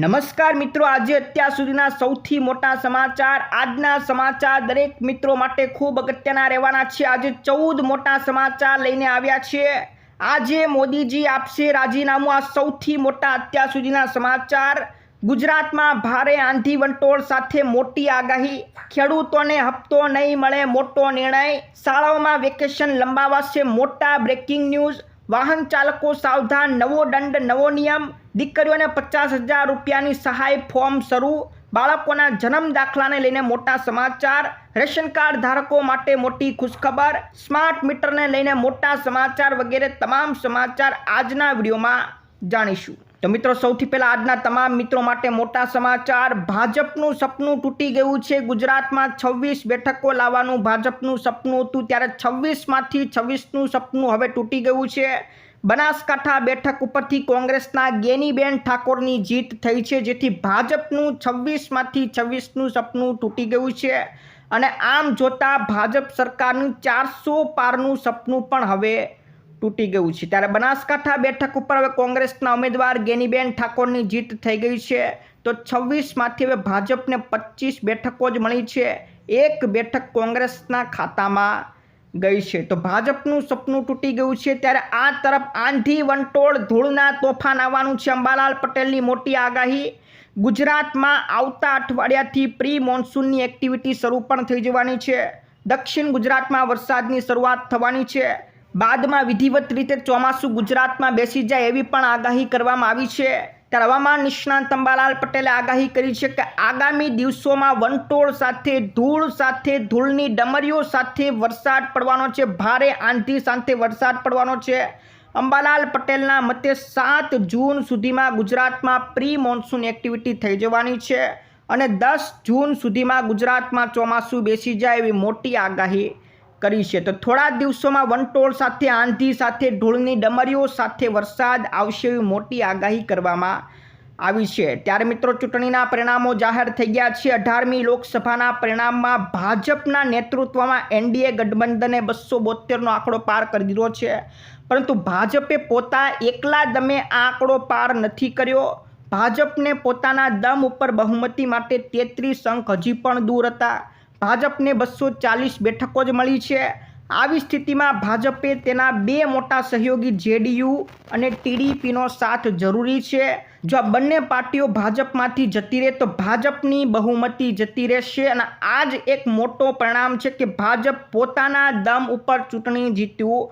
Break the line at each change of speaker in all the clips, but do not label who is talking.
નમસ્કાર મિત્રો, આજે અત્યાર સુધીના સૌથી મોટા સમાચાર, આજના સમાચાર દરેક મિત્રો માટે ખૂબ અગત્યના રહેવાના છે. આજે ચૌદ મોટા સમાચાર લઈને આવ્યા છે. આજે મોદીજી આપશે રાજીનામું. આ સૌથી મોટા અત્યાર સુધીના સમાચાર. ગુજરાતમાં ભારે આંધી વંટોળ સાથે મોટી આગાહી. ખેડૂતોને હપ્તો નહીં મળે મોટો નિર્ણય. શાળાઓમાં વેકેશન લંબાવાશે મોટા બ્રેકિંગ ન્યૂઝ. વાહન ચાલકો સાવધાન. નવો દંડ, નવો નિયમ. દીકરીઓને પચાસ હજાર રૂપિયાની સહાય ફોર્મ શરૂ. બાળકોના જન્મ દાખલાને લઈને મોટા સમાચાર. રેશન કાર્ડ ધારકો માટે મોટી ખુશખબર. સ્માર્ટ મીટરને લઈને મોટા સમાચાર વગેરે તમામ સમાચાર આજના વિડીયોમાં જાણીશું. તો મિત્રો, સૌથી પહેલાં આજના તમામ મિત્રો માટે મોટા સમાચાર. ભાજપનું સપનું તૂટી ગયું છે. ગુજરાતમાં છવ્વીસ બેઠકો લાવવાનું ભાજપનું સપનું હતું. ત્યારે છવ્વીસમાંથી છવ્વીસનું સપનું હવે તૂટી ગયું છે. બનાસકાંઠા બેઠક ઉપરથી કોંગ્રેસના ગેનીબેન ઠાકોરની જીત થઈ છે, જેથી ભાજપનું છવ્વીસમાંથી છવ્વીસનું સપનું તૂટી ગયું છે. અને આમ જોતાં ભાજપ સરકારનું ચારસો પારનું સપનું પણ હવે તૂટી ગયું છે. ત્યારે બનાસકાંઠા બેઠક ઉપર હવે કોંગ્રેસના ઉમેદવાર ગેનીબેન ઠાકોરની જીત થઈ ગઈ છે. તો છવ્વીસમાંથી હવે ભાજપને પચીસ બેઠકો જ મળી છે. એક બેઠક કોંગ્રેસના ખાતામાં ગઈ છે. તો ભાજપનું સપનું તૂટી ગયું છે ત્યારે આ તરફ આંધી વંટોળ ધૂળના તોફાન આવવાનું છે. અંબાલાલ પટેલની મોટી આગાહી. ગુજરાતમાં આવતા અઠવાડિયાથી પ્રી મોન્સૂનની એક્ટિવિટી શરૂ પણ થઈ જવાની છે. દક્ષિણ ગુજરાતમાં વરસાદની શરૂઆત થવાની છે. બાદમાં વિધિવત રીતે ચોમાસું ગુજરાતમાં બેસી જાય એવી પણ આગાહી કરવામાં આવી છે. હવામાન નિષ્ણાંત અંબાલાલ પટેલે આગાહી કરી છે કે આગામી દિવસોમાં વંટોળ સાથે, ધૂળ સાથે, ધૂળની ડમરીઓ સાથે વરસાદ પડવાનો છે. ભારે આંધી સાથે વરસાદ પડવાનો છે. અંબાલાલ પટેલના મતે સાત જૂન સુધીમાં ગુજરાતમાં પ્રી મોન્સૂન એક્ટિવિટી થઈ જવાની છે અને દસ જૂન સુધીમાં ગુજરાતમાં ચોમાસું બેસી જાય એવી મોટી આગાહી કરી છે. તો થોડા દિવસોમાં વંટોળ સાથે, આંધી સાથે, ઢોળની ડમરીઓ સાથે વરસાદ આવશે એવી મોટી આગાહી કરવામાં આવી છે. ત્યારે મિત્રો, ચૂંટણીના પરિણામો જાહેર થઈ ગયા છે. અઢારમી લોકસભાના પરિણામમાં ભાજપના નેતૃત્વમાં એનડીએ ગઠબંધને બસો બોતેરનો આંકડો પાર કરી દીધો છે. પરંતુ ભાજપે પોતા એકલા દમે આ આંકડો પાર નથી કર્યો. ભાજપને પોતાના દમ ઉપર બહુમતી માટે તેત્રીસ અંક હજી પણ દૂર હતા. ભાજપને બસો ચાલીસ બેઠકો જ મળી છે. આવી સ્થિતિમાં ભાજપે તેના બે મોટા સહયોગી જેડીયુ અને ટીડીપીનો સાથ જરૂરી છે. જો આ બંને પાર્ટીઓ ભાજપમાંથી જતી રહે તો ભાજપની બહુમતી જતી રહેશે અને આ જ એક મોટો પરિણામ છે કે ભાજપ પોતાના દમ ઉપર ચૂંટણી જીત્યું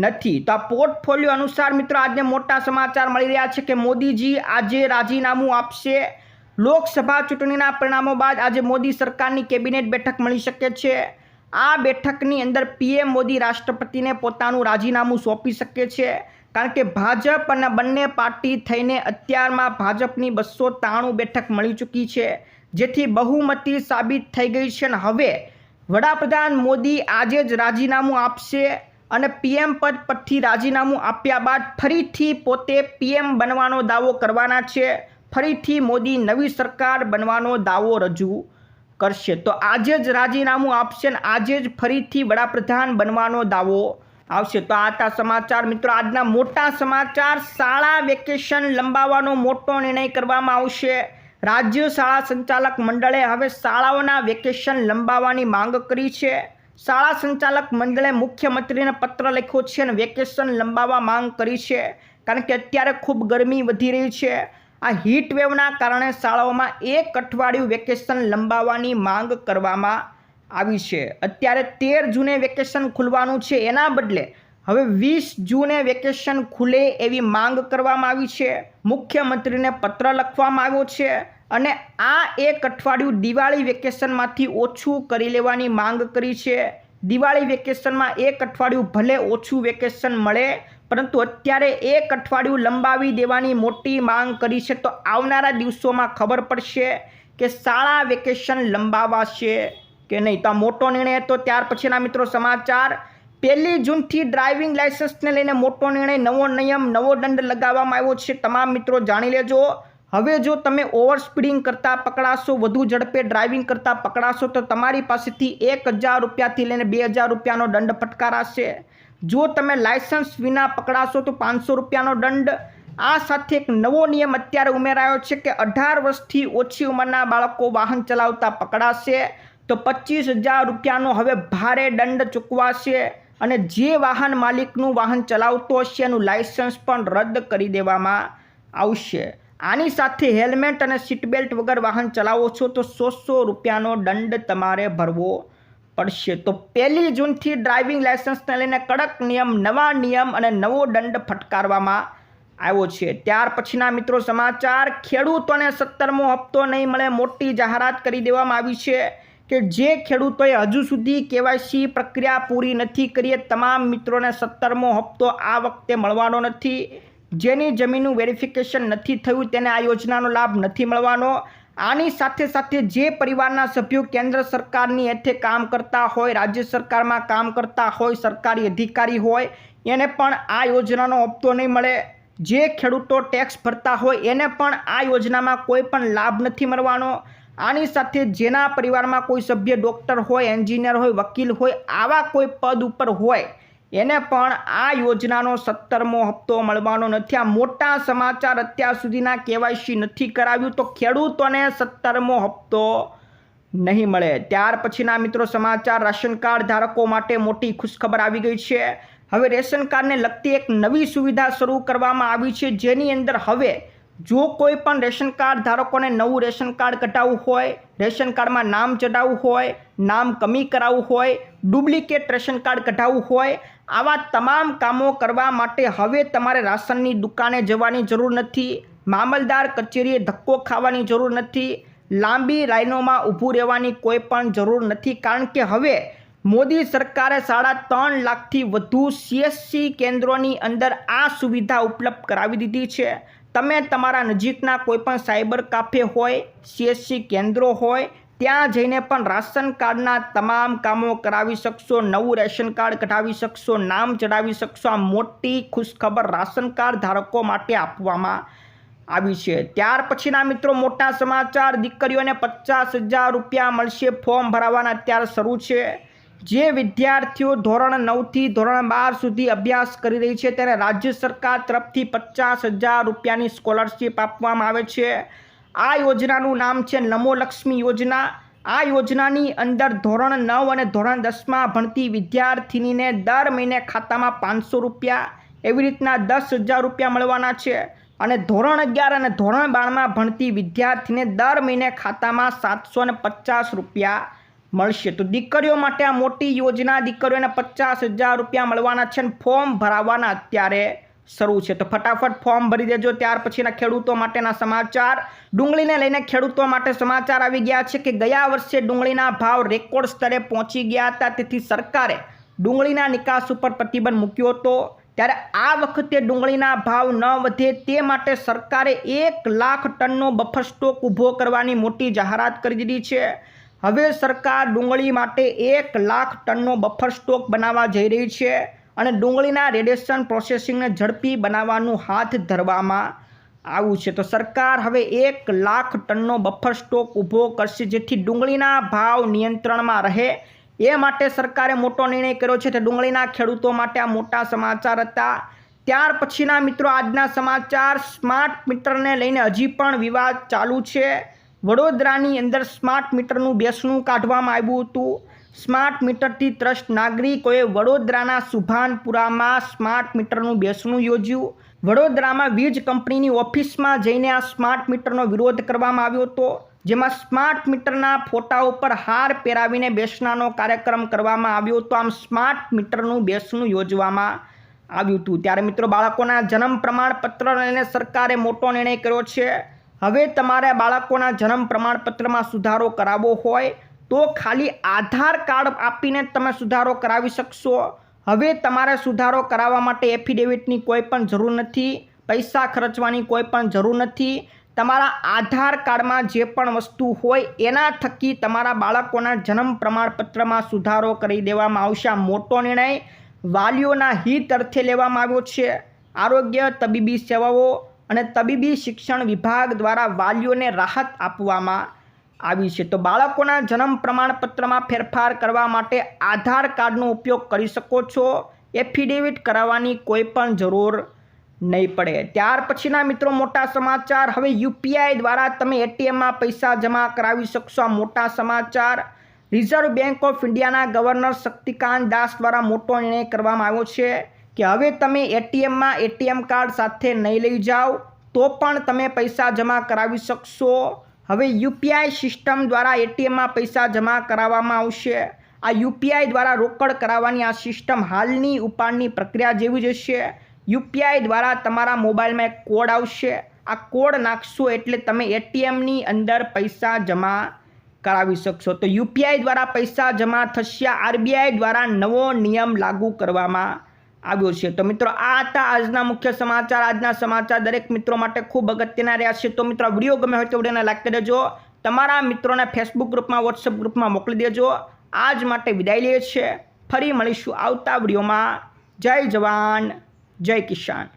નથી. તો આ પોર્ટફોલિયો અનુસાર મિત્રો આજે મોટા સમાચાર મળી રહ્યા છે કે મોદીજી આજે રાજીનામું આપશે. લોકસભા ચૂંટણીના પરિણામો બાદ આજે મોદી સરકારની કેબિનેટ બેઠક મળી શકે છે. આ બેઠકની અંદર પીએમ મોદી રાષ્ટ્રપતિને પોતાનું રાજીનામું સોંપી શકે છે. કારણ કે ભાજપ અને બંને પાર્ટી થઈને અત્યારમાં ભાજપની બસો ત્રાણું બેઠક મળી ચૂકી છે, જેથી બહુમતી સાબિત થઈ ગઈ છે અને હવે વડાપ્રધાન મોદી આજે જ રાજીનામું આપશે અને પીએમ પદ પરથી રાજીનામું આપ્યા બાદ ફરીથી પોતે પીએમ બનવાનો દાવો કરવાના છે. ફરીથી મોદી નવી સરકાર બનવાનો દાવો રજૂ કરશે. તો આજે જ રાજીનામું આપશે અને આજે જ ફરીથી વડાપ્રધાન બનવાનો દાવો આવશે. તો આ હતા સમાચાર મિત્રો, આજના મોટા સમાચાર, શાળા વેકેશન લંબાવવાનો મોટો નિર્ણય કરવામાં આવશે. રાજ્ય શાળા સંચાલક મંડળે હવે શાળાઓના વેકેશન લંબાવવાની માંગ કરી છે. શાળા સંચાલક મંડળે મુખ્યમંત્રીને પત્ર લખ્યો છે અને વેકેશન લંબાવવા માંગ કરી છે. કારણ કે અત્યારે ખૂબ ગરમી વધી રહી છે. આ હીટ વેવના કારણે શાળાઓમાં એક અઠવાડિયું વેકેશન લંબાવવાની માંગ કરવામાં આવી છે. અત્યારે તેર જૂને વેકેશન ખુલવાનું છે એના બદલે હવે વીસ જૂને વેકેશન ખુલે એવી માંગ કરવામાં આવી છે. મુખ્યમંત્રીને પત્ર લખવામાં આવ્યો છે અને આ એક અઠવાડિયું દિવાળી વેકેશનમાંથી ઓછું કરી લેવાની માંગ કરી છે. દિવાળી વેકેશનમાં એક અઠવાડિયું ભલે ઓછું વેકેશન મળે પરંતુ અત્યારે એક અઠવાડિયું લંબાવી દેવાની મોટી માંગ કરી છે. તો આવનારા દિવસોમાં ખબર પડશે કે શાળા વેકેશન લંબાવાશે કે નહીં? તો આ મોટો નિર્ણય હતો. ત્યાર પછીના મિત્રો સમાચાર. પહેલી જૂનથી ડ્રાઇવિંગ લાઇસન્સને લઈને મોટો નિર્ણય, નવો નિયમ, નવો દંડ લગાવવામાં આવ્યો છે. તમામ મિત્રો જાણી લેજો. હવે જો તમે ઓવર સ્પીડિંગ કરતાં પકડાશો, વધુ ઝડપે ડ્રાઇવિંગ કરતાં પકડાશો, તો તમારી પાસેથી એક હજાર રૂપિયાથી લઈને બે હજાર રૂપિયાનો દંડ ફટકારાશે. જો તમે લાયસન્સ વિના પકડાશો તો પાંચસો રૂપિયાનો દંડ. આ સાથે એક નવો નિયમ અત્યારે ઉમેરાયો છે કે અઢાર વર્ષથી ઓછી ઉંમરના બાળકો વાહન ચલાવતા પકડાશે તો પચીસ હજાર રૂપિયાનો હવે ભારે દંડ ચૂકવાશે અને જે વાહન માલિકનું વાહન ચલાવતો હશે એનું લાયસન્સ પણ રદ કરી દેવામાં આવશે. આની સાથે હેલ્મેટ અને સીટ બેલ્ટ વગર વાહન ચલાવો છો તો સો સો રૂપિયાનો દંડ તમારે ભરવો પડશે. તો પહેલી જૂનથી ડ્રાઇવિંગ લાયસન્સને લઈને કડક નિયમ, નવા નિયમ અને નવો દંડ ફટકારવામાં આવ્યો છે. ત્યાર પછીના મિત્રો સમાચાર, ખેડૂતોને સત્તરમો હપ્તો નહીં મળે મોટી જાહેરાત કરી દેવામાં આવી છે કે જે ખેડૂતોએ હજુ સુધી કેવાયસી પ્રક્રિયા પૂરી નથી કરી તમામ મિત્રોને સત્તરમો હપ્તો આ વખતે મળવાનો નથી. જેની જમીનનું વેરિફિકેશન નથી થયું તેને આ યોજનાનો લાભ નથી મળવાનો. આની સાથે સાથે જે પરિવારના સભ્યો કેન્દ્ર સરકારની હેઠે કામ કરતા હોય, રાજ્ય સરકારમાં કામ કરતા હોય, સરકારી અધિકારી હોય, એને પણ આ યોજનાનો હપ્તો નહીં મળે. જે ખેડૂતો ટેક્સ ભરતા હોય, એને પણ આ યોજનામાં કોઈ પણ લાભ નથી મળવાનો. આની સાથે જેના પરિવારમાં કોઈ સભ્ય ડૉક્ટર હોય એન્જિનિયર હોય, વકીલ હોય, આવા કોઈ પદ ઉપર હોય એને પણ આ યોજનાનો સત્તરમો હપ્તો મળવાનો નથી. આ મોટા સમાચાર અત્યાર સુધીના કેવાયસી નથી કરાવ્યું તો ખેડૂતોને સત્તરમો હપ્તો નહીં મળે. ત્યાર પછીના મિત્રો સમાચાર, રાશન કાર્ડ ધારકો માટે મોટી ખુશખબર આવી ગઈ છે. હવે રેશન કાર્ડને લગતી એક નવી સુવિધા શરૂ કરવામાં આવી છે. જેની અંદર હવે જો કોઈ પણ રેશન કાર્ડ ધારકોને નવું રેશન કાર્ડ કઢાવવું હોય, રેશન કાર્ડમાં નામ ચડાવવું હોય, નામ કમી કરાવવું હોય, ડુપ્લિકેટ રેશન કાર્ડ કઢાવવું હોય, આવા તમામ કામો કરવા માટે હવે તમારે રાશનની દુકાને જવાની જરૂર નથી, મામલદાર કચેરીએ ધક્કો ખાવાની જરૂર નથી, લાંબી લાઈનોમાં ઊભું રહેવાની કોઈ પણ જરૂર નથી. કારણ કે હવે મોદી સરકારે સાડા ત્રણ લાખથી વધુ સીએસસી કેન્દ્રોની અંદર આ સુવિધા ઉપલબ્ધ કરાવી દીધી છે. તમે તમારા નજીકના કોઈપણ સાયબર કાફે હોય, સીએસસી કેન્દ્રો હોય, ત્યાં જઈને પણ રાશન કાર્ડના તમામ કામો કરાવી શકશો, નવું રેશન કાર્ડ કઢાવી શકશો, નામ ચડાવી શકશો, આ મોટી ખુશખબર રાશન કાર્ડ ધારકો માટે આપવામાં આવી છે. ત્યાર પછીના મિત્રો મોટા સમાચાર, દીકરીઓને પચાસ હજાર રૂપિયા મળશે, ફોર્મ ભરાવાના અત્યારે શરૂ છે. જે વિદ્યાર્થીઓ ધોરણ નવથી ધોરણ બાર સુધી અભ્યાસ કરી રહી છે તેને રાજ્ય સરકાર તરફથી પચાસ હજાર રૂપિયાની સ્કોલરશીપ આપવામાં આવે છે. આ યોજનાનું નામ છે નમો લક્ષ્મી યોજના. આ યોજનાની અંદર ધોરણ નવ અને ધોરણ દસમાં ભણતી વિદ્યાર્થિનીને દર મહિને ખાતામાં પાંચસો રૂપિયા, એવી રીતના દસ હજાર રૂપિયા મળવાના છે. અને ધોરણ અગિયાર અને ધોરણ બારમાં ભણતી વિદ્યાર્થીને દર મહિને ખાતામાં સાતસો પચાસ રૂપિયા મળશે. તો દીકરીઓ માટે આ મોટી યોજના, દીકરીઓને પચાસ હજાર રૂપિયા મળવાના છે અને ફોર્મ ભરાવાના અત્યારે શરૂ છે. તો ફટાફટ ફોર્મ ભરી દેજો. ત્યાર પછીના ખેડૂતો માટેના સમાચાર. ડુંગળીને લઈને ખેડૂતો માટે સમાચાર આવી ગયા છે કે ગયા વર્ષે ડુંગળીના ભાવ રેકોર્ડ સ્તરે પહોંચી ગયા હતા. તેથી સરકારે ડુંગળીના નિકાસ ઉપર પ્રતિબંધ મૂક્યો હતો. ત્યારે આ વખતે ડુંગળીના ભાવ ન વધે તે માટે સરકારે એક લાખ ટનનો બફર સ્ટોક ઊભો કરવાની મોટી જાહેરાત કરી દીધી છે. હવે સરકાર ડુંગળી માટે એક લાખ ટનનો બફર સ્ટોક બનાવવા જઈ રહી છે અને ડુંગળીના રેડિયેશન પ્રોસેસિંગને ઝડપી બનાવવાનું હાથ ધરવામાં આવ્યું છે. તો સરકાર હવે એક લાખ ટનનો બફર સ્ટોક ઊભો કરશે જેથી ડુંગળીના ભાવ નિયંત્રણમાં રહે. એ માટે સરકારે મોટો નિર્ણય કર્યો છે તે ડુંગળીના ખેડૂતો માટે આ મોટા સમાચાર હતા. ત્યાર પછીના મિત્રો આજના સમાચાર સ્માર્ટ મીટરને લઈને હજી પણ વિવાદ ચાલુ છે. વડોદરાની અંદર સ્માર્ટ મીટરનું બેસણું કાઢવામાં આવ્યું હતું. સ્માર્ટ મીટરથી ત્રસ્ત નાગરિકોએ વડોદરાના સુભાનપુરામાં સ્માર્ટ મીટરનું બેસણું યોજ્યું. વડોદરામાં વીજ કંપનીની ઓફિસમાં જઈને આ સ્માર્ટ મીટરનો વિરોધ કરવામાં આવ્યો હતો. જેમાં સ્માર્ટ મીટરના ફોટા ઉપર હાર પહેરાવીને બેસણાનો કાર્યક્રમ કરવામાં આવ્યો હતો. આમ સ્માર્ટ મીટરનું બેસણું યોજવામાં આવ્યું હતું. ત્યારે મિત્રો, બાળકોના જન્મ પ્રમાણપત્ર લઈને સરકારે મોટો નિર્ણય કર્યો છે. હવે તમારે બાળકોના જન્મ પ્રમાણપત્રમાં સુધારો કરાવવો હોય તો ખાલી આધાર કાર્ડ આપીને તમે સુધારો કરાવી શકશો. હવે તમારે સુધારો કરાવવા માટે એફિડેવિટની કોઈ પણ જરૂર નથી, પૈસા ખર્ચવાની કોઈ પણ જરૂર નથી. તમારા આધાર કાર્ડમાં જે પણ વસ્તુ હોય એના થકી તમારા બાળકોના જન્મ પ્રમાણપત્રમાં સુધારો કરી દેવામાં આવશે. આ મોટો નિર્ણય વાલીઓના હિત અર્થે લેવામાં આવ્યો છે. આરોગ્ય, તબીબી સેવાઓ અને તબીબી શિક્ષણ વિભાગ દ્વારા વાલીઓને રાહત આપવામાં આવી છે. તો બાળકોના જન્મ પ્રમાણપત્રમાં ફેરફાર કરવા માટે આધાર કાર્ડનો ઉપયોગ કરી શકો છો. એફિડેવિટ કરાવવાની કોઈ પણ જરૂર નહીં પડે. ત્યાર પછીના મિત્રો મોટા સમાચાર. હવે યુપીઆઈ દ્વારા તમે એટીએમમાં પૈસા જમા કરાવી શકશો. આ મોટા સમાચાર. રિઝર્વ બેંક ઓફ ઇન્ડિયાના ગવર્નર શક્તિકાંત દાસ દ્વારા મોટો નિર્ણય કરવામાં આવ્યો છે. કે હવે તમે એટીએમમાં એટીએમ કાર્ડ સાથે નહીં લઈ જાઓ, તો પણ તમે પૈસા જમા કરાવી શકશો. હવે યુપીઆઈ સિસ્ટમ દ્વારા એટીએમમાં પૈસા જમા કરાવવામાં આવશે. આ યુપીઆઈ દ્વારા રોકડ કરાવવાની આ સિસ્ટમ હાલની ઉપાડની પ્રક્રિયા જેવી જ હશે. યુપીઆઈ દ્વારા તમારા મોબાઈલમાં એક કોડ આવશે. આ કોડ નાખશો એટલે તમે એટીએમની અંદર પૈસા જમા કરાવી શકશો. તો યુપીઆઈ દ્વારા પૈસા જમા થશે. આરબીઆઈ દ્વારા નવો નિયમ લાગુ કરવામાં આવ્યો છે. તો મિત્રો, આ હતા આજના મુખ્ય સમાચાર. આજના સમાચાર દરેક મિત્રો માટે ખૂબ અગત્યના રહ્યા છે. તો મિત્રો વીડિયો ગમે હોય તો વિડીયોને લાઈક કરી દેજો. તમારા મિત્રોને ફેસબુક ગ્રુપમાં વોટ્સઅપ ગ્રુપમાં મોકલી દેજો. આજ માટે વિદાય લઈએ છીએ. ફરી મળીશું આવતા વિડીયોમાં. જય જવાન, જય કિસાન.